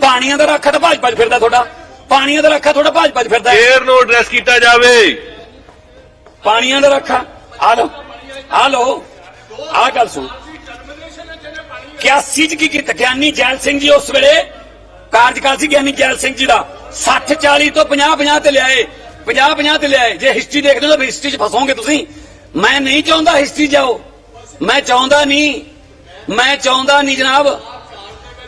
ਪਾਣੀਆਂ ਦਾ ਰੱਖਾ ਤਾਂ ਭਾਜਪਾ 'ਚ ਫਿਰਦਾ ਤੁਹਾਡਾ। ਪਾਣੀਆਂ ਦਾ ਰੱਖਾ ਤੁਹਾਡਾ ਭਾਜਪਾ 'ਚ ਫਿਰਦਾ ਹੈ। ਫੇਰ ਨੂੰ ਐਡਰੈਸ ਕੀਤਾ ਜਾਵੇ। ਪਾਣੀਆਂ ਦਾ ਰੱਖਾ। ਆ ਲਓ ਆ ਲਓ ਆ ਗੱਲ ਸੁਣ। 81 ਚ ਕੀ ਕੀਤਾ? ਗਿਆਨੀ ਜੈਲ ਸਿੰਘ ਜੀ ਉਸ ਵੇਲੇ ਕਾਰਜਕਾਲ ਸੀ ਗਿਆਨੀ ਜੈਲ ਸਿੰਘ ਜੀ ਦਾ। 60 40 ਤੋਂ 50 50 ਤੇ ਲਿਆਏ। 50 50 ਤੇ ਲਿਆਏ। ਜੇ ਹਿਸਟਰੀ ਦੇਖਦੇ ਹੋ ਤਾਂ ਹਿਸਟਰੀ 'ਚ ਫਸੋਗੇ ਤੁਸੀਂ। ਮੈਂ ਨਹੀਂ ਚਾਹੁੰਦਾ ਹਿਸਟਰੀ ਜਾਓ। ਮੈਂ ਚਾਹੁੰਦਾ ਨਹੀਂ। ਮੈਂ ਚਾਹੁੰਦਾ ਨਹੀਂ ਜਨਾਬ।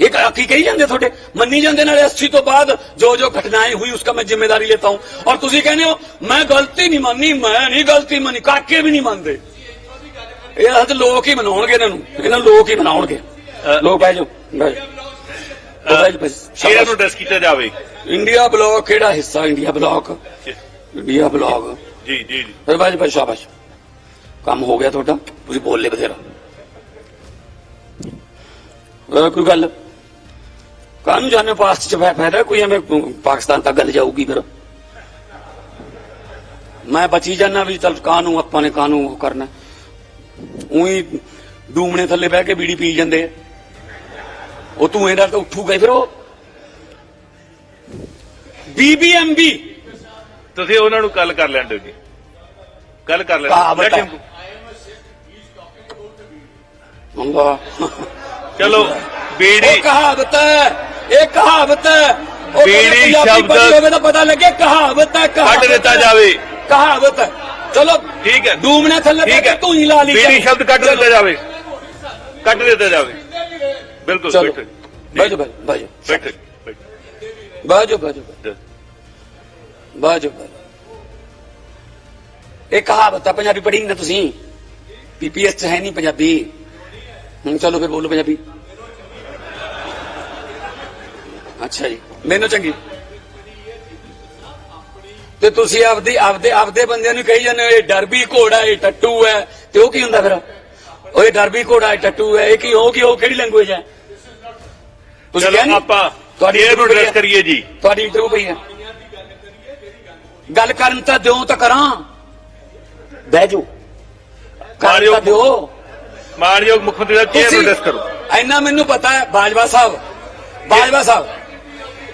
एक आखी कही जाते थोड़े? मनी जाते अस्थी तो बाद जो जो घटनाएँ हुई उसका मैं ज़िम्मेदारी लेता हूँ। और तुम कहने हो मैं गलती नहीं मानी मैं नहीं गलती मनी काके भी नहीं मानते लोग ही मना लोग ही मना इंडिया ब्लॉक तो हिस्सा इंडिया ब्लॉक? India block. शाबाश। काम हो गया थोड़ा। तुझे बोल ले बथेरा। कोई गल ਕਾਹਨੂੰ ਜਾਣੇ ਪਾਸਟ ਚ ਫਾਇ- ਫਾਇਦਾ ਕੋਈ ਐਵੇਂ ਪਾਕਿਸਤਾਨ ਤੱਕ ਗੱਲ ਜਾਊਗੀ ਫਿਰ? ਮੈਂ ਬਚੀ ਜਾਣਾ ਵੀ ਚਲ ਕਾਹਨੂੰ ਆਪਾਂ ਨੇ ਕਾਹਨੂੰ ਉਹ ਕਰਨਾ? ਉਹੀ ਡੂਮਣੇ ਥੱਲੇ ਬਹਿ ਕੇ ਬੀੜੀ ਪੀ ਜਾਂਦੇ ਉਹ ਤੂੰ ਇਹਦਾ ਤਾਂ ਉੱਠੂਗਾ ਹੀ ਫਿਰ ਉਹ। ਬੀਬੀਐਮਬੀ ਤੁਸੀਂ ਉਹਨਾਂ ਨੂੰ ਕੱਲ ਕਰ ਲੈਂਦੇ ਜੀ। ਕੱਲ ਕਰ ਲੈਂਦੇ ਅੱਲਾ ਚਲੋ ਬੀੜੀ। ਕਹਾਵਤ ਹੈ। ਇਹ ਕਹਾਵਤ ਹੈ। ਉਹ ਬੀੜੀ ਸ਼ਬਦ- ਹੋਵੇ ਤਾਂ ਪਤਾ ਲੱਗੇ ਕਹਾਵਤ ਹੈ ਕੱਢ ਦਿੱਤਾ। ਜਾਵੇ। ਕਹਾਵਤ ਹੈ। ਚਲੋ ਠੀਕ ਹੈ। ਡੂਮਣੇ ਥੱਲੇ ਠੀਕ ਹੈ ਤੂੰ ਹੀ। ਲਾ ਲਈ ਬੀੜੀ ਸ਼ਬਦ ਕੱਢ ਦਿੱਤਾ ਜਾਵੇ। ਕੱਢ ਦਿੱਤਾ ਜਾਵੇ। ਬਿਲਕੁਲ ਬੈਠੋ ਬਾਜੋ ਬਾਜੋ ਬੈਠੋ ਬੈਠੋ। ਬਾਜੋ ਬਾਜੋ ਬਾਜੋ ਇਹ ਕਹਾਵਤ ਹੈ ਪੰਜਾਬੀ ਪੜ੍ਹੀ ਨਾ ਤੁਸੀਂ। ਪੀਪੀਐਸ ਚ ਹੈ ਨਹੀਂ ਪੰਜਾਬੀ। ਹੁਣ ਚਲੋ ਫਿਰ ਬੋਲੋ ਪੰਜਾਬੀ। ਅੱਛਾ ਜੀ। ਮੈਨੂੰ ਚੰਗੀ। ਤੇ ਤੁਸੀਂ ਆਪਦੀ ਆਪਦੇ ਆਪਦੇ ਬੰਦਿਆਂ ਨੂੰ ਕਹੀ ਜਾਂਦੇ ਹੋ ਇਹ ਡਰਬੀ ਘੋੜਾ ਇਹ ਟੱਟੂ ਹੈ। ਤੇ ਉਹ ਕੀ ਹੁੰਦਾ ਫਿਰ? ਉਹ ਇਹ ਡਰਬੀ ਘੋੜਾ ਇਹ ਟੱਟੂ ਹੈ। ਇਹ ਕੀ ਉਹ ਕੀ ਉਹ ਕਿਹੜੀ ਲੈਂਗੁਏਜ ਹੈ? ਤੁਸੀਂ ਕਿਹਾ ਚਲੋ ਨੀ? ਆਪਾਂ ਤੁਹਾਡੀ interview ਐਡਰੈਸ ਕਰੀਏ। ਜੀ। ਤੁਹਾਡੀ ਇੰਟਰਵਿਊ ਪਈ ਹੈ ਗੱਲ ਕਰਨ ਤਾਂ ਦਿਓ ਤਾਂ ਕਰਾਂ। ਬਹਿ ਜਾਓ। ਕਰਨ। ਤਾਂ ਦਿਓ। ਮਾਨਯੋਗ ਮੁੱਖ ਮੰਤਰੀ ਦਾ ਨੂੰ ਐਡਰੈਸ ਕਰੋ। ਇੰਨਾ ਮੈਨੂੰ ਪਤਾ ਹੈ ਬਾਜਵਾ ਸਾਹਿਬ। ਬਾਜਵਾ ਸਾਹਿਬ।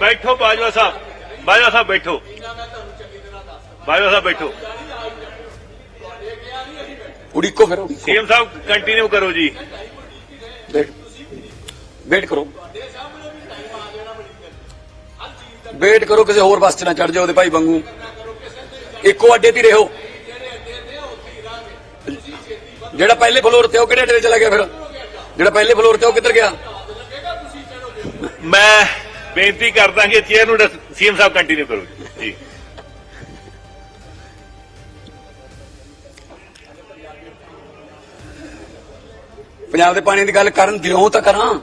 ਬੈਠੋ ਬਾਜਵਾ ਸਾਹਿਬ। ਬਾਜਵਾ ਸਾਹਿਬ ਬੈਠੋ। ਬਾਜਵਾ ਸਾਹਿਬ ਬੈਠੋ। ਉਡੀਕੋ ਫਿਰ। ਸੀਐਮ ਸਾਹਿਬ ਕੰਟੀਨਿਊ ਕਰੋ ਜੀ। ਵੇਟ। ਕਰੋ। ਵੇਟ ਕਰੋ ਕਿਸੇ ਹੋਰ ਬੱਸ 'ਚ ਨਾ ਚੜ ਜਾਓ ਉਹਦੇ ਭਾਈ ਵਾਂਗੂ। ਇੱਕੋ ਅੱਡੇ ਤੇ ਰਹੋ। ਜਿਹੜਾ ਪਹਿਲੇ ਫਲੋਰ ਤੇ ਉਹ ਕਿਹੜੇ ਅੱਡੇ ਤੇ ਚਲਾ ਗਿਆ ਫਿਰ? ਜਿਹੜਾ ਪਹਿਲੇ ਫਲੋਰ ਤੇ ਉਹ ਕਿੱਧਰ ਗਿਆ? ਮੈਂ ਬੇਨਤੀ ਕਰਦਾ ਕਿ ਚੇਅਰ ਨੂੰ ਸੀਐਮ ਸਾਹਿਬ ਕੰਟੀਨਿਊ ਕਰੋ ਜੀ। ਪੰਜਾਬ ਦੇ ਪਾਣੀ ਦੀ ਗੱਲ ਕਰਨ ਦਿਓ ਤਾਂ ਕਰਾਂ।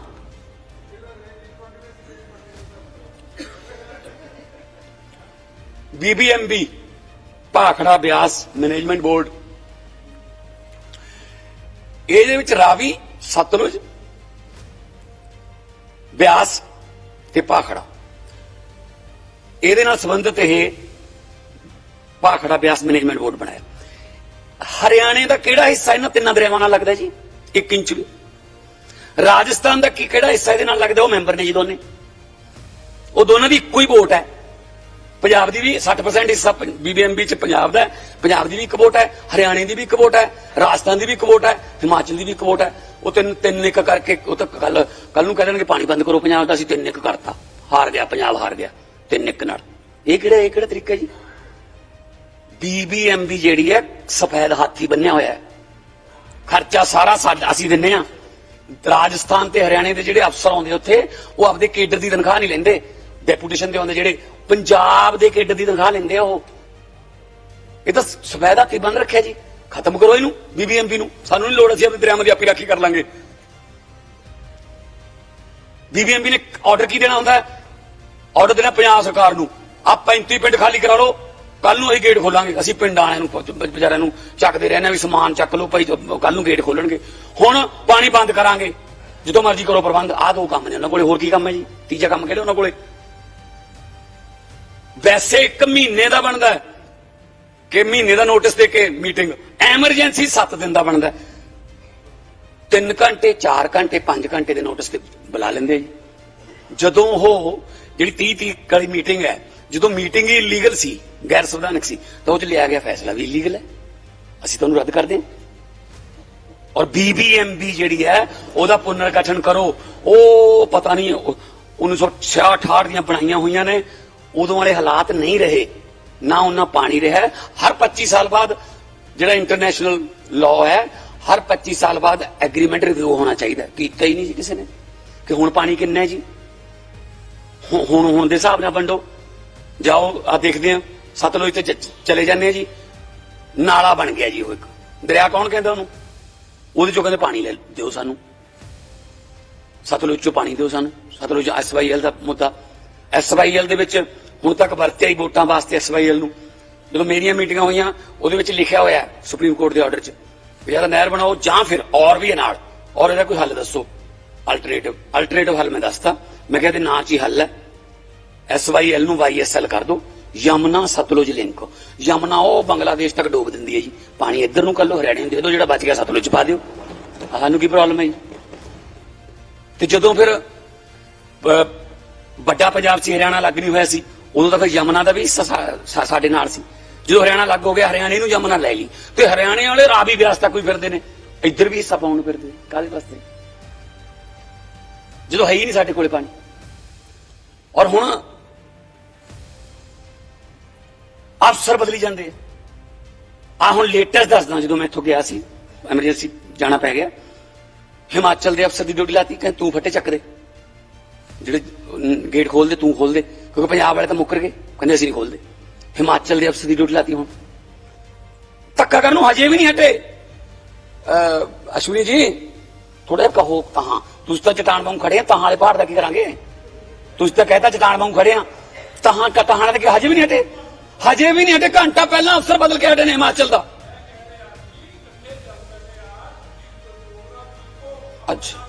BBMB Bhakra Beas management board ਇਹਦੇ ਵਿੱਚ ਰਾਵੀ, ਸਤਲੁਜ, ਬਿਆਸ ਤੇ ਭਾਖੜਾ। ਇਹਦੇ ਨਾਲ ਸੰਬੰਧਿਤ ਇਹ ਭਾਖੜਾ ਬਿਆਸ ਮੈਨੇਜਮੈਂਟ ਬੋਰਡ ਬਣਾਇਆ। ਹਰਿਆਣੇ ਦਾ ਕਿਹੜਾ ਹਿੱਸਾ ਇਹਨਾਂ ਤਿੰਨਾਂ ਦਰਿਆਵਾਂ ਨਾਲ ਲੱਗਦਾ ਜੀ? 1 ਇੰਚ ਵੀ। ਰਾਜਸਥਾਨ ਦਾ ਕੀ ਕਿਹੜਾ ਹਿੱਸਾ ਇਹਦੇ ਨਾਲ ਲੱਗਦਾ? ਉਹ ਮੈਂਬਰ ਨੇ ਜੀ ਦੋਨੇ। ਉਹ ਦੋਨਾਂ ਦੀ ਇੱਕੋ ਹੀ ਵੋਟ ਹੈ। ਪੰਜਾਬ ਦੀ ਵੀ 60% ਹਿੱਸਾ ਬੀਬੀਐਮਬੀ ਚ ਪੰਜਾਬ ਦਾ ਪੰਜਾਬ ਦੀ ਵੀ ਇੱਕ ਵੋਟ ਹੈ, ਹਰਿਆਣੇ ਦੀ ਵੀ ਇੱਕ ਵੋਟ ਹੈ, ਰਾਜਸਥਾਨ ਦੀ ਵੀ ਇੱਕ ਵੋਟ ਹੈ, ਹਿਮਾਚਲ ਦੀ ਵੀ ਇੱਕ ਵੋਟ ਹੈ। ਉਹ ਤਿੰਨ ਤਿੰਨ ਇੱਕ ਕਰਕੇ, ਉਹ ਤਾਂ ਕੱਲ ਕੱਲ ਨੂੰ ਕਹਿ ਦੇਣਗੇ ਪਾਣੀ ਬੰਦ ਕਰੋ ਪੰਜਾਬ ਦਾ, ਅਸੀਂ ਤਿੰਨ ਇੱਕ ਕਰਤਾ। ਹਾਰ ਗਿਆ, ਪੰਜਾਬ ਹਾਰ ਗਿਆ, ਤਿੰਨ ਇੱਕ ਨਾਲ। ਇਹ ਕਿਹੜਾ ਇਹ ਕਿਹੜਾ ਤਰੀਕਾ ਜੀ? ਬੀਬੀਐਮਬੀ ਜਿਹੜੀ ਹੈ, ਸਫੈਦ ਹਾਥੀ ਬੰਨਿਆ ਹੋਇਆ ਹੈ। ਖਰਚਾ ਸਾਰਾ ਸਾਡਾ, ਅਸੀਂ ਦਿੰਨੇ ਆ ਰਾਜਸਥਾਨ ਤੇ ਹਰਿਆਣੇ ਦੇ ਜਿਹੜੇ ਅਫਸਰ ਆਉਂਦੇ ਉੱਥੇ, ਉਹ ਆਪਦੇ ਕੇਡਰ ਦੀ ਤਨਖਾਹ ਨਹੀਂ ਲੈਂਦੇ। ਡੈਪੂਟੇਸ਼ਨ ਤੇ ਆਉਂਦੇ ਜਿਹੜੇ ਪੰਜਾਬ ਦੇ ਕੇਡਰ ਦੀ ਤਨਖਾਹ ਲੈਂਦੇ ਆ ਉਹ। ਇਹ ਤਾਂ ਸਫੈਦਾ ਕੀ ਬੰਦ ਰੱਖਿਆ ਜੀ। ਖਤਮ ਕਰੋ ਇਹਨੂੰ ਬੀਬੀਐਮਪੀ ਨੂੰ। ਸਾਨੂੰ ਨਹੀਂ ਲੋੜ ਅਸੀਂ ਆਪਣੇ ਦਰਿਆਵਾਂ ਦੀ ਆਪੀ ਰਾਖੀ ਕਰ ਲਾਂਗੇ। ਬੀਬੀਐਮਪੀ ਨੇ ਆਰਡਰ ਕੀ ਦੇਣਾ ਹੁੰਦਾ? ਹੈ ਆਰਡਰ ਦੇਣਾ ਪੰਜਾਬ ਸਰਕਾਰ ਨੂੰ। ਆ 35 ਪਿੰਡ ਖਾਲੀ ਕਰਾ ਲਓ। ਕੱਲ ਨੂੰ ਅਸੀਂ ਗੇਟ ਖੋਲਾਂਗੇ। ਅਸੀਂ ਪਿੰਡ ਵਾਲਿਆਂ ਨੂੰ ਪ- ਵਿਚਾਰਿਆਂ ਨੂੰ ਚੱਕਦੇ ਰਹਿੰਦੇ ਹਾਂ ਵੀ ਸਮਾਨ ਚੱਕ ਲਓ ਭਾਈ ਕੱਲ ਨੂੰ ਗੇਟ ਖੋਲਣਗੇ। ਹੁਣ ਪਾਣੀ ਬੰਦ ਕਰਾਂਗੇ। ਜਦੋਂ ਮਰਜ਼ੀ ਕਰੋ ਪ੍ਰਬੰਧ। ਆਹ ਦੋ ਕੰਮ ਨੇ ਉਹਨਾਂ ਕੋਲੇ। ਹੋਰ ਕੀ ਕੰਮ ਹੈ ਜੀ? ਤੀਜਾ ਕੰਮ ਕਿਹੜਾ ਉਹਨਾਂ ਕੋਲੇ? ਵੈਸੇ ਇੱਕ ਮਹੀਨੇ ਦਾ ਬਣਦਾ ਹੈ ਕਿ ਮਹੀਨੇ ਦਾ ਨੋਟਿਸ ਦੇ ਕੇ ਮੀਟਿੰਗ। ਐਮਰਜੈਂਸੀ 7 ਦਿਨ ਦਾ ਬਣਦਾ 3 ਘੰਟੇ 4 ਘੰਟੇ 5 ਘੰਟੇ ਦੇ ਨੋਟਿਸ ਤੇ ਬੁਲਾ ਲੈਂਦੇ ਜੀ। ਜਦੋਂ ਉਹ ਜਿਹੜੀ 30 30 ਵਾਲੀ ਮੀਟਿੰਗ ਹੈ, ਜਦੋਂ ਮੀਟਿੰਗ ਹੀ ਇਲੀਗਲ ਸੀ, ਗੈਰ ਸੰਵਿਧਾਨਕ ਸੀ, ਤਾਂ ਉਹ ਚ ਲਿਆ ਗਿਆ ਫੈਸਲਾ ਵੀ ਇਲੀਗਲ ਹੈ। ਅਸੀਂ ਤੁਹਾਨੂੰ ਰੱਦ ਕਰਦੇ ਹਾਂ ਔਰ ਬੀਬੀਐਮਬੀ ਜਿਹੜੀ ਹੈ, ਉਹਦਾ ਪੁਨਰਗਠਨ ਕਰੋ। ਉਹ ਪਤਾ ਨਹੀਂ, ਉਹ 1966 ਦੀਆਂ ਬਣਾਈਆਂ ਹੋਈਆਂ ਨੇ। ਉਦੋਂ ਵਾਲੇ ਹਾਲਾਤ ਨਹੀਂ ਰਹੇ, ਨਾ ਉਹਨਾਂ ਪਾਣੀ ਰਿਹਾ। ਹਰ 25 ਸਾਲ ਬਾਅਦ ਜਿਹੜਾ ਇੰਟਰਨੈਸ਼ਨਲ ਲਾਅ ਹੈ, ਹਰ 25 ਸਾਲ ਬਾਅਦ ਐਗਰੀਮੈਂਟ ਰਿਵਿਊ ਹੋਣਾ ਚਾਹੀਦਾ ਕੀਤਾ ਹੀ ਨਹੀਂ ਜੀ ਕਿਸੇ ਨੇ। ਕਿ ਹੁਣ ਪਾਣੀ ਕਿੰਨਾ ਹੈ ਜੀ? ਹੁਣ ਹੁਣ ਦੇ ਹਿਸਾਬ ਨਾਲ ਵੰਡੋ। ਜਾਓ ਆ ਦੇਖਦੇ ਆ ਸਤਲੁਜ ਤੇ ਚਲੇ ਜਾਂਦੇ ਆ ਜੀ। ਨਾਲਾ ਬਣ ਗਿਆ ਜੀ ਉਹ ਇੱਕ। ਦਰਿਆ ਕੌਣ ਕਹਿੰਦਾ ਉਹਨੂੰ? ਉਹਦੇ ਚੋਂ ਕਹਿੰਦੇ ਪਾਣੀ ਲੈ ਦਿਓ ਸਾਨੂੰ। ਸਤਲੁਜ ਚੋਂ ਪਾਣੀ ਦਿਓ ਸਾਨੂੰ। ਸਤਲੁਜ ਐਸਵਾਈਐਲ ਦਾ ਮੁੱਦਾ ਐਸਵਾਈਐਲ ਦੇ ਵਿੱਚ ਹੁਣ ਤੱਕ ਵਰਤਿਆ ਹੀ ਵੋਟਾਂ ਵਾਸਤੇ ਐਸਵਾਈਐਲ ਨੂੰ। ਜਦੋਂ ਮੇਰੀਆਂ ਮੀਟਿੰਗਾਂ ਹੋਈਆਂ, ਉਹਦੇ ਵਿੱਚ ਲਿਖਿਆ ਹੋਇਆ ਸੁਪਰੀਮ ਕੋਰਟ ਦੇ ਆਰਡਰ 'ਚ ਵੀ ਜਾਂ ਨਹਿਰ ਬਣਾਓ ਜਾਂ ਫਿਰ ਔਰ ਵੀ ਹੈ ਨਾਲ ਔਰ ਇਹਦਾ ਕੋਈ ਹੱਲ ਦੱਸੋ? ਅਲਟਰਨੇਟਿਵ ਅਲਟਰਨੇਟਿਵ ਹੱਲ ਮੈਂ ਦੱਸਤਾ। ਮੈਂ ਕਿਹਾ ਤੇ ਨਾਂ 'ਚ ਹੀ ਹੱਲ ਹੈ। ਐਸਵਾਈਐਲ ਨੂੰ ਵਾਈਐਸਐਲ ਕਰ ਦਿਓ। ਯਮਨਾ ਸਤਲੁਜ ਲਿੰਕ। ਯਮਨਾ ਉਹ ਬੰਗਲਾਦੇਸ਼ ਤੱਕ ਡੋਬ ਦਿੰਦੀ ਹੈ ਜੀ। ਪਾਣੀ ਇੱਧਰ ਨੂੰ ਕੱਲੋ ਹਰਿਆਣੇ ਨੂੰ ਦੇ ਦਿਓ, ਜਿਹੜਾ ਬਚ ਗਿਆ ਸਤਲੁਜ 'ਚ ਪਾ ਦਿਓ। ਸਾਨੂੰ ਕੀ ਪ੍ਰੋਬਲਮ ਹੈ ਜੀ? ਤੇ ਜਦੋਂ ਫਿਰ ਵੱਡਾ ਪੰਜਾਬ ਸੀ, ਹਰਿਆਣਾ ਲੱਗ ਨਹੀਂ ਹੋਇਆ ਸੀ। ਉਦੋਂ ਤਾਂ ਫਿਰ ਯਮਨਾ ਦਾ ਵੀ ਹਿੱਸਾ ਸਾਡੇ ਨਾਲ ਸੀ। ਜਦੋਂ ਹਰਿਆਣਾ ਲੱਗ ਹੋ ਗਿਆ, ਹਰਿਆਣੇ ਨੂੰ ਯਮਨਾ ਲੈ ਲਈ। ਤੇ ਹਰਿਆਣੇ ਵਾਲੇ ਰਾਵੀ ਵਿਆਸ ਤੱਕ ਕੋਈ ਫਿਰਦੇ ਨੇ। ਇੱਧਰ ਵੀ ਹਿੱਸਾ ਪਾਉਣ ਨੂੰ ਫਿਰਦੇ ਕਾਹਦੇ ਵਾਸਤੇ? ਜਦੋਂ ਹੈ ਹੀ ਨਹੀਂ ਸਾਡੇ ਕੋਲੇ ਪਾਣੀ। ਔਰ ਹੁਣ ਅਫਸਰ ਬਦਲੀ ਜਾਂਦੇ ਆ। ਹੁਣ ਲੇਟੈਸਟ ਦੱਸਦਾ ਜਦੋਂ ਮੈਂ ਇੱਥੋਂ ਗਿਆ ਸੀ ਐਮਰਜੈਂਸੀ ਜਾਣਾ ਪੈ ਗਿਆ। ਹਿਮਾਚਲ ਦੇ ਅਫਸਰ ਦੀ ਡਿਊਟੀ ਲਾਤੀ, ਕਹਿੰਦੇ ਤੂੰ ਫੱਟੇ ਚੱਕਦੇ ਜਿਹੜੇ ਗੇਟ ਖੋਲਦੇ ਤੂੰ ਖੋਲਦੇ ਕਿਉਂਕਿ ਪੰਜਾਬ ਵਾਲੇ ਤਾਂ ਮੁੱਕਰ ਗਏ। ਕਹਿੰਦੇ ਅਸੀਂ ਨਹੀਂ ਖੋਲਦੇ ਹਿਮਾਚਲ ਦੇ ਅਫਸਰ ਦੀ ਡਿਊਟੀ ਲਾਤੀ ਹੁਣ। ਧੱਕਾ ਕਰਨ ਨੂੰ ਹਜੇ ਵੀ ਨਹੀਂ ਹਟੇ। ਅਸ਼ਵਨੀ ਜੀ ਥੋੜਾ ਜਿਹਾ ਕਹੋ ਤਾਂ ਤੁਸੀਂ ਤਾਂ ਚਟਾਨ ਵਾਂਗ ਖੜੇ ਆ, ਤਾਂ ਵਾਲੇ ਪਹਾੜ ਦਾ ਕੀ ਕਰਾਂਗੇ? ਤੁਸੀਂ ਤਾਂ ਕਹਿਤਾ ਚਟਾਨ ਵਾਂਗ ਖੜੇ ਆ। ਤਾਂ ਕਟਾਣਾ ਦੇ ਹਜੇ ਵੀ ਨਹੀਂ ਹਟੇ। ਹਜੇ ਵੀ ਨਹੀਂ ਹਟੇ। ਘੰਟਾ ਪਹਿਲਾਂ ਅਫਸਰ ਬਦਲ ਕੇ ਹਟੇ ਨੇ ਹਿਮਾਚਲ ਦਾ। ਅੱਛਾ।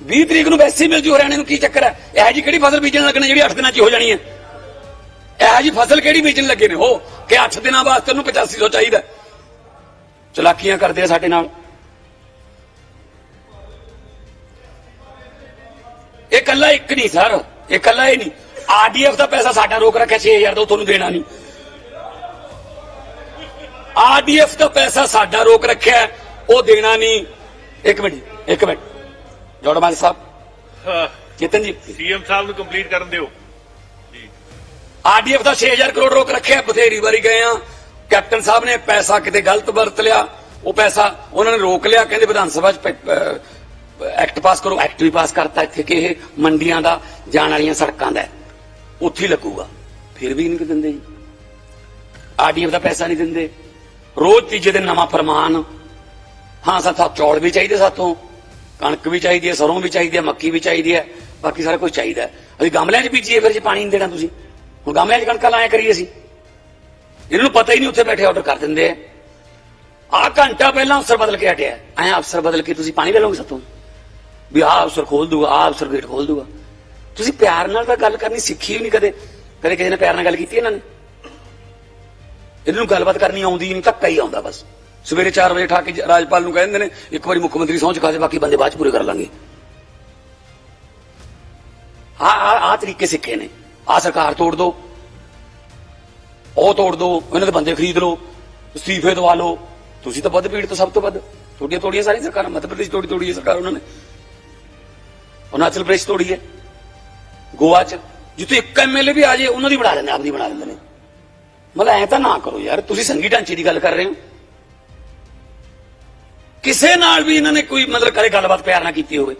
20 ਤਰੀਕ ਨੂੰ ਵੈਸੇ ਮਿਲ ਜੂ ਹਰਿਆਣੇ ਨੂੰ, ਕੀ ਚੱਕਰ ਹੈ? ਇਹ ਜੀ ਕਿਹੜੀ ਫਸਲ ਬੀਜਣ ਲੱਗਣੀ ਜਿਹੜੀ 8 ਦਿਨਾਂ ਚ ਹੋ ਜਾਣੀ ਹੈ? ਇਹ ਜੀ ਫਸਲ ਕਿਹੜੀ ਬੀਜਣ ਲੱਗੇ ਨੇ? ਉਹ ਕਿ 8 ਦਿਨਾਂ ਵਾਸਤੇ ਉਹਨੂੰ 8500 ਚਾਹੀਦਾ ਚਲਾਕੀਆਂ ਕਰਦੇ ਆ ਸਾਡੇ ਨਾਲ। ਇਹ ਕੱਲਾ ਇੱਕ ਨਹੀਂ, ਸਰ। ਇਹ ਕੱਲਾ ਹੀ ਨਹੀਂ। ਆਰਡੀਐਫ ਦਾ ਪੈਸਾ ਸਾਡਾ ਰੋਕ ਰੱਖਿਆ 6000 ਦਾ ਉਹ ਤੁਹਾਨੂੰ ਦੇਣਾ ਨਹੀਂ। ਆਰਡੀਐਫ ਦਾ ਪੈਸਾ ਸਾਡਾ ਰੋਕ ਰੱਖਿਆ, ਉਹ ਦੇਣਾ ਨਹੀਂ। ਇੱਕ ਮਿੰਟ ਇੱਕ ਮਿੰਟ। ਜੋੜਮਾਲ ਸਾਹਿਬ। ਚੇਤਨ ਜੀ। ਸੀਐਮ ਸਾਹਿਬ ਨੂੰ ਕੰਪਲੀਟ ਕਰਨ ਦਿਓ। ਆਰਡੀਐਫ ਦਾ 6000 ਕਰੋੜ ਰੋਕ ਰੱਖਿਆ ਬਥੇਰੀ ਵਾਰੀ ਗਏ ਆ। ਕੈਪਟਨ ਸਾਹਿਬ ਨੇ ਪੈਸਾ ਕਿਤੇ ਗਲਤ ਵਰਤ ਲਿਆ ਉਹ ਪੈਸਾ ਉਹਨਾਂ ਨੇ ਰੋਕ ਲਿਆ ਕਹਿੰਦੇ ਵਿਧਾਨ ਸਭਾ ਚ ਐਕਟ ਪਾਸ ਕਰੋ। ਐਕਟ ਵੀ ਪਾਸ ਕਰਤਾ ਇੱਥੇ ਕਿ ਇਹ ਮੰਡੀਆਂ ਦਾ ਜਾਣ ਵਾਲੀਆਂ ਸੜਕਾਂ ਦਾ। ਉੱਥੇ ਲੱਗੂਗਾ। ਫਿਰ ਵੀ ਨਹੀਂ ਦਿੰਦੇ ਜੀ। ਆਰਡੀਐਫ ਦਾ ਪੈਸਾ ਨਹੀਂ ਦਿੰਦੇ। ਰੋਜ਼ ਤੀਜੇ ਦਿਨ ਨਵਾਂ ਫਰਮਾਨ। ਹਾਂ ਸਾਥੋਂ ਚੌਲ ਵੀ ਚਾਹੀਦੇ ਸਾਥੋਂ। ਕਣਕ ਵੀ ਚਾਹੀਦੀ ਹੈ, ਸਰੋਂ ਵੀ ਚਾਹੀਦੀ ਹੈ, ਮੱਕੀ ਵੀ ਚਾਹੀਦੀ ਹੈ, ਬਾਕੀ ਸਾਰਾ ਕੁਝ ਚਾਹੀਦਾ ਅਸੀਂ ਗਮਲਿਆਂ 'ਚ ਬੀਜੀਏ, ਫਿਰ ਜੇ ਪਾਣੀ ਨਹੀਂ ਦੇਣਾ ਤੁਸੀਂ। ਹੁਣ ਗਮਲਿਆਂ 'ਚ ਕਣਕਾਂ ਲਾਇਆ ਕਰੀਏ ਅਸੀਂ। ਇਹਨਾਂ ਨੂੰ ਪਤਾ ਹੀ ਨਹੀਂ, ਉੱਥੇ ਬੈਠੇ ਆਰਡਰ ਕਰ ਦਿੰਦੇ ਆ। ਆਹ ਘੰਟਾ ਪਹਿਲਾਂ ਅਫਸਰ ਬਦਲ ਕੇ ਹਟਿਆ। ਐ ਅਫਸਰ ਬਦਲ ਕੇ ਤੁਸੀਂ ਪਾਣੀ ਲੈ ਲਓਗੇ ਸਾਥੋਂ ਵੀ ਆਹ ਅਫਸਰ ਖੋਲ ਦੂਗਾ, ਆਹ ਅਫਸਰ ਗੇਟ ਖੋਲ ਦੂਗਾ। ਤੁਸੀਂ ਪਿਆਰ ਨਾਲ ਤਾਂ ਗੱਲ ਕਰਨੀ ਸਿੱਖੀ ਵੀ ਨਹੀਂ ਕਦੇ। ਕਦੇ ਕਿਸੇ ਨੇ ਪਿਆਰ ਨਾਲ ਗੱਲ ਕੀਤੀ ਇਹਨਾਂ ਨੇ? ਇਹਨਾਂ ਨੂੰ ਗੱਲਬਾਤ ਕਰਨੀ ਆਉਂਦੀ ਨਹੀਂ ਧੱਕਾ ਹੀ ਆਉਂਦਾ ਬਸ। ਸਵੇਰੇ 4 ਵਜੇ ਠਾ ਕੇ ਰਾਜਪਾਲ ਨੂੰ ਕਹਿੰਦੇ ਨੇ, ਇੱਕ ਵਾਰੀ ਮੁੱਖ ਮੰਤਰੀ ਸਹੁੰ ਚੁਕਾ ਦੇ, ਬਾਕੀ ਬੰਦੇ ਬਾਅਦ ਚ ਪੂਰੇ ਕਰ ਲਾਂਗੇ। ਆ ਆ ਆ ਤਰੀਕੇ ਸਿੱਖੇ ਨੇ। ਆ ਸਰਕਾਰ ਤੋੜ ਦੋ। ਉਹ ਤੋੜ ਦਿਓ ਇਹਨਾਂ ਦੇ ਬੰਦੇ ਖਰੀਦ ਲਓ। ਅਸਤੀਫੇ ਦਵਾ ਲਓ। ਤੁਸੀਂ ਤਾਂ ਵੱਧ ਪੀੜਤ ਸਭ ਤੋਂ ਵੱਧ। ਤੁਹਾਡੀਆਂ ਤੋੜੀਆਂ ਸਾਰੀਆਂ ਸਰਕਾਰਾਂ, ਮੱਧ ਪ੍ਰਦੇਸ਼ ਤੋੜੀ ਤੋੜੀ ਹੈ ਸਰਕਾਰ ਉਹਨਾਂ ਨੇ। ਅਰੁਣਾਚਲ ਪ੍ਰਦੇਸ਼ ਤੋੜੀ ਹੈ। ਗੋਆ ਚ। ਜਿੱਥੇ ਇੱਕ ਐਮਐਲਏ ਵੀ ਆ ਜੇ, ਉਹਨਾਂ ਦੀ ਬਣਾ ਲੈਂਦੇ, ਆਪਦੀ ਬਣਾ ਲੈਂਦੇ ਨੇ। ਮਤਲਬ ਐ ਤਾਂ ਨਾ ਕਰੋ ਯਾਰ। ਤੁਸੀਂ ਸੰਗੀ ਢਾਂਚੇ ਦੀ ਗੱਲ ਕਰ ਰਹੇ ਹੋ। ਕਿਸੇ ਨਾਲ ਵੀ ਇਹਨਾਂ ਨੇ ਕੋਈ ਮਤਲਬ ਕਦੇ ਗੱਲਬਾਤ ਪਿਆਰ ਨਾਲ ਕੀਤੀ ਹੋਵੇ।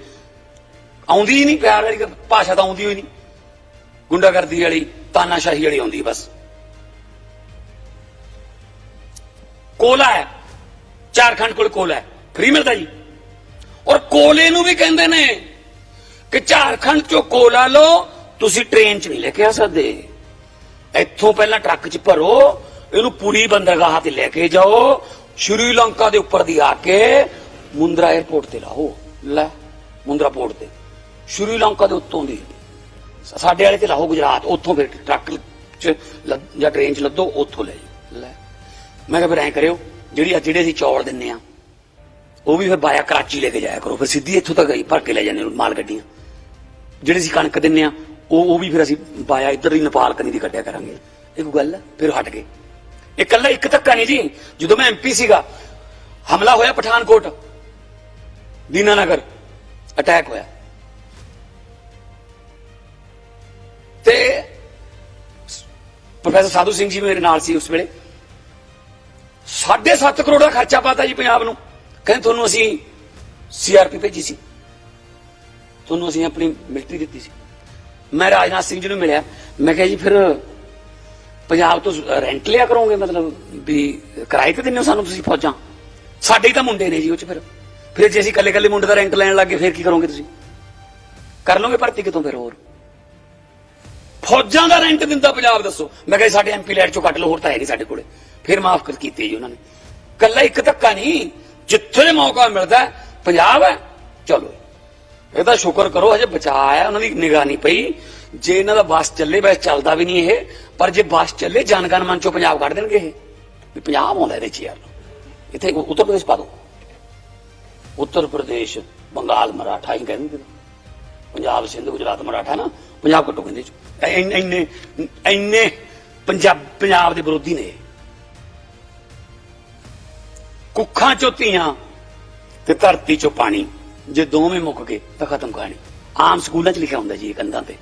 ਆਉਂਦੀ ਹੀ ਨਹੀਂ, ਪਿਆਰ ਵਾਲੀ ਭਾਸ਼ਾ ਤਾਂ ਆਉਂਦੀ ਹੋਈ ਨਹੀਂ। ਗੁੰਡਾਗਰਦੀ ਵਾਲੀ, ਤਾਨਾਸ਼ਾਹੀ ਵਾਲੀ ਆਉਂਦੀ ਬਸ। ਕੋਲਾ ਹੈ। ਝਾਰਖੰਡ ਕੋਲ ਕੋਲਾ ਹੈ। ਫ੍ਰੀ ਮਿਲਦਾ ਜੀ। ਔਰ ਕੋਲੇ ਨੂੰ ਵੀ ਕਹਿੰਦੇ ਨੇ ਕਿ ਝਾਰਖੰਡ ਚੋਂ ਕੋਲਾ ਲਓ, ਤੁਸੀਂ ਟ੍ਰੇਨ 'ਚ ਨਹੀਂ ਲੈ ਕੇ ਆ ਸਕਦੇ। ਇੱਥੋਂ ਪਹਿਲਾਂ ਟਰੱਕ 'ਚ ਭਰੋ, ਇਹਨੂੰ ਪੂਰੀ ਬੰਦਰਗਾਹ ਤੇ ਲੈ ਕੇ ਜਾਓ ਸ਼੍ਰੀਲੰਕਾ ਦੇ ਉੱਪਰ ਦੀ ਆ ਕੇ ਮੁੰਦਰਾ 에ਅਰਪੋਰਟ ਤੇ ਲਾਹੋ। ਲੈ, ਮੁੰਦਰਾ ਪੋਰਟ ਤੇ। ਸ਼੍ਰੀਲੰਕਾ ਦੇ ਉੱਤੋਂ ਦੀ। ਸਾਡੇ ਵਾਲੇ ਤੇ ਲਾਹੋ ਗੁਜਰਾਤ। ਉੱਥੋਂ ਫਿਰ ਟਰੱਕ 'ਚ ਜਾਂ ਟ੍ਰੇਨ 'ਚ ਲੱਦੋ, ਉੱਥੋਂ ਲੈ ਜਾਓ। ਲੈ। ਮੈਂ ਕਿਹਾ ਫਿਰ ਐਂ ਕਰਿਓ, ਜਿਹੜੀ ਜਿਹੜੇ ਅਸੀਂ ਚੌਲ ਦਿੰਨੇ ਆ, ਉਹ ਵੀ ਫਿਰ ਬਾਇਆ ਕਰਾਚੀ ਲੈ ਕੇ ਜਾਇਆ ਕਰੋ। ਫਿਰ ਸਿੱਧੀ ਇੱਥੋਂ ਤੱਕ ਹੀ ਭਰ ਕੇ ਲੈ ਜਾਂਦੇ ਮਾਲ ਗੱਡੀਆਂ। ਜਿਹੜੇ ਅਸੀਂ ਕਣਕ ਦਿੰਨੇ ਆ, ਉਹ ਉਹ ਵੀ ਫਿਰ ਅਸੀਂ ਬਾਇਆ ਇੱਧਰ ਦੀ ਨੇਪਾਲ ਕਨੀ ਦੀ ਕੱਢਿਆ ਕਰਾਂਗੇ। ਇਹ ਕੋਈ ਗੱਲ ਹੈ, ਫਿਰ ਹਟ ਗਏ। ਇਕੱਲਾ ਇੱਕ ਧੱਕਾ ਨਹੀਂ ਜੀ ਜਦੋਂ ਮੈਂ ਐਮਪੀ ਸੀਗਾ, ਹਮਲਾ ਹੋਇਆ ਪਠਾਨਕੋਟ। ਦੀਨਾਨਗਰ ਅਟੈਕ ਹੋਇਆ। ਤੇ ਪ੍ਰੋਫੈਸਰ ਸਾਧੂ ਸਿੰਘ ਜੀ ਮੇਰੇ ਨਾਲ ਸੀ ਉਸ ਵੇਲੇ। 7.5 ਕਰੋੜ ਦਾ ਖਰਚਾ ਪਾਤਾ ਜੀ ਪੰਜਾਬ ਨੂੰ। ਕਹਿੰਦੇ ਤੁਹਾਨੂੰ ਅਸੀਂ ਸੀਆਰਪੀ ਭੇਜੀ ਸੀ। ਤੁਹਾਨੂੰ ਅਸੀਂ ਆਪਣੀ ਮਿਲਟਰੀ ਦਿੱਤੀ ਸੀ। ਮੈਂ ਰਾਜਨਾਥ ਸਿੰਘ ਜੀ ਨੂੰ ਮਿਲਿਆ। ਮੈਂ ਕਿਹਾ ਜੀ ਫਿਰ ਪੰਜਾਬ ਤੋਂ ਰੈਂਟ ਲਿਆ ਕਰੋਗੇ, ਮਤਲਬ ਵੀ ਕਿਰਾਏ ਤੇ ਦਿੰਦੇ ਹੋ ਸਾਨੂੰ ਤੁਸੀਂ ਫੌਜਾਂ? ਸਾਡੇ ਹੀ ਤਾਂ ਮੁੰਡੇ ਨੇ ਜੀ ਉਹ ਚ ਫਿਰ। ਫਿਰ ਜੇ ਅਸੀਂ ਕੱਲੇ ਕੱਲੇ ਮੁੰਡੇ ਦਾ ਰੈਂਟ ਲੈਣ ਲੱਗੇ, ਫਿਰ ਕੀ ਕਰੋਗੇ ਤੁਸੀਂ? ਕਰ ਲਓਗੇ ਭਰਤੀ ਕਿਤੋਂ ਫਿਰ ਹੋਰ? ਫੌਜਾਂ ਦਾ ਰੈਂਟ ਦਿੰਦਾ ਪੰਜਾਬ, ਦੱਸੋ। ਮੈਂ ਕਿਹਾ ਸਾਡੇ ਐਮਪੀ ਲੈਟ ਚੋਂ ਕੱਟ ਲਓ, ਹੋਰ ਤਾਂ ਹੈ ਨਹੀਂ ਸਾਡੇ ਕੋਲੇ। ਫਿਰ ਮਾਫ ਕਰ ਕੀਤੀ ਜੀ ਉਹਨਾਂ ਨੇ। ਕੱਲਾ ਇੱਕ ਧੱਕਾ ਨਹੀਂ, ਜਿੱਥੇ ਮੌਕਾ ਮਿਲਦਾ ਪੰਜਾਬ ਹੈ। ਚਲੋ ਇਹ ਤਾਂ ਸ਼ੁਕਰ ਕਰੋ, ਹਜੇ ਬਚਾ ਆਇਆ, ਉਹਨਾਂ ਦੀ ਨਿਗਾਹ ਨਹੀਂ ਪਈ। ਜੇ ਇਹਨਾਂ ਦਾ ਬੱਸ ਚੱਲੇ, ਬਸ ਚੱਲਦਾ ਵੀ ਨਹੀਂ ਇਹ ਪਰ ਜੇ ਬੱਸ ਚੱਲੇ ਜਨਗਣ ਮਨ ਚੋਂ ਪੰਜਾਬ ਕੱਢ ਦੇਣਗੇ ਇਹ। ਵੀ ਪੰਜਾਬ ਆਉਂਦਾ ਇਹਦੇ ਚ ਯਾਰ। ਇੱਥੇ ਉੱਤਰ ਪ੍ਰਦੇਸ਼ ਪਾ ਦੋ। ਉੱਤਰ ਪ੍ਰਦੇਸ਼, ਬੰਗਾਲ, ਮਰਾਠਾ ਹੀ ਕਹਿੰਦੇ ਨੇ। ਪੰਜਾਬ, ਸਿੰਧ, ਗੁਜਰਾਤ, ਮਰਾਠਾ ਨਾ, ਪੰਜਾਬ ਕੱਟੋ ਕਹਿੰਦੇ ਚ। ਇੰਨੇ ਇੰਨੇ ਇੰਨੇ ਪੰਜਾਬ ਪੰਜਾਬ ਦੇ ਵਿਰੋਧੀ ਨੇ। ਇਹ। ਕੁੱਖਾਂ ਚੋਂ ਧੀਆਂ ਤੇ ਧਰਤੀ ਚੋਂ ਪਾਣੀ, ਜੇ ਦੋਵੇਂ ਮੁੱਕ ਗਏ ਤਾਂ ਖਤਮ ਕਹਾਣੀ। ਆਮ ਸਕੂਲਾਂ 'ਚ ਲਿਖਿਆ ਹੁੰਦਾ ਜੀ ਇਹ ਕੰਧਾਂ ਤੇ।